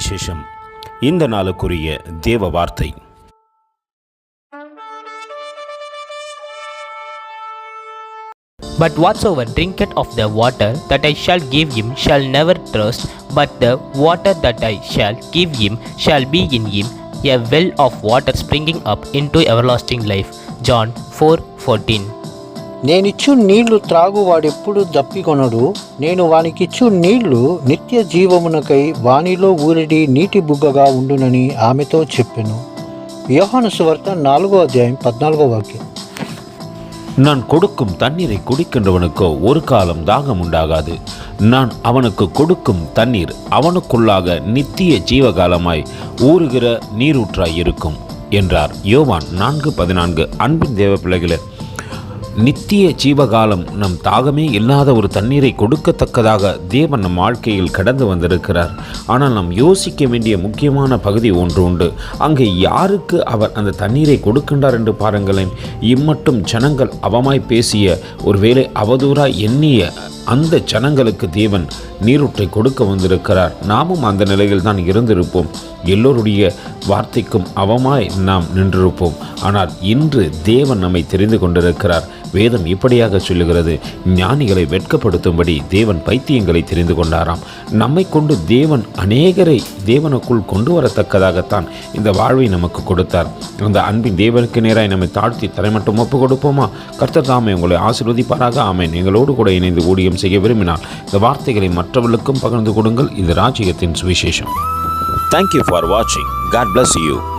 சுவிசேஷம் இந்த நாளுக்குரிய தேவ வார்த்தை But whatsoever drinketh of the water that I shall give him shall never thirst, but the water that I shall give him shall be in him a well of water springing up into everlasting life. John 4:14. నేనిచ్చు నీళ్లు త్రాగువాడెప్పుడు దప్పికొనడు నేను వానికిచ్చు నీళ్లు నిత్య జీవమునకై వానిలో ఊరిడి నీటి బుగ్గగా ఉండునని ఆమెతో చెప్పెను యోహాను సువార్త నాలుగో అధ్యాయం పద్నాలుగో వాక్యం நான் கொடுக்கும் தண்ணீரை குடிக்கின்றவனுக்கோ ஒரு காலம் தாகம் உண்டாகாது நான் அவனுக்கு கொடுக்கும் தண்ணீர் அவனுக்குள்ளாக நித்திய ஜீவகாலமாய் ஊறுகிற நீரூற்றாய் இருக்கும் என்றார் யோவான் நான்கு பதினான்கு அன்பின் தேவ பிள்ளைகளே நித்திய ஜீவகாலம் நம் தாகமே இல்லாத ஒரு தண்ணீரை கொடுக்கத்தக்கதாக தேவன் நம் வாழ்க்கையில் கடந்து வந்திருக்கிறார். ஆனால் நாம் யோசிக்க வேண்டிய முக்கியமான பகுதி ஒன்று உண்டு. அங்கே யாருக்கு அவர் அந்த தண்ணீரை கொடுக்கின்றார் என்று பாருங்களேன். இம்மட்டும் ஜனங்கள் அவமாய் பேசிய ஒருவேளை அவதூறாய் எண்ணிய அந்த ஜனங்களுக்கு தேவன் நீரூற்றை கொடுக்க வந்திருக்கிறார். நாமும் அந்த நிலையில் தான் இருந்திருப்போம். எல்லோருடைய வார்த்தைக்கும் அவமாய் நாம் நின்றிருப்போம். ஆனால் இன்று தேவன் நம்மை தெரிந்து கொண்டிருக்கிறார். வேதம் இப்படியாக சொல்லுகிறது. ஞானிகளை வெட்கப்படுத்தும்படி தேவன் பைத்தியங்களை தெரிந்து கொண்டாராம். நம்மை கொண்டு தேவன் அநேகரை தேவனுக்குள் கொண்டு வரத்தக்கதாகத்தான் இந்த வாழ்வை நமக்கு கொடுத்தார். அந்த அன்பின் தேவனுக்கு நேராய் நம்மை தாழ்த்தி தரைமட்டம் ஒப்பு கொடுப்போமா? கர்த்தர் தாமே உங்களை ஆசிர்வதிப்பாராக. ஆமேன். எங்களோடு கூட இணைந்து ஊழியம் செய்ய விரும்பினால் இந்த வார்த்தைகளை மற்றவர்களுக்கும் பகிர்ந்து கொடுங்கள். இது ராஜ்யத்தின் சுவிசேஷம். தேங்க்யூ ஃபார் வாட்சிங் காட் பிளஸ் யூ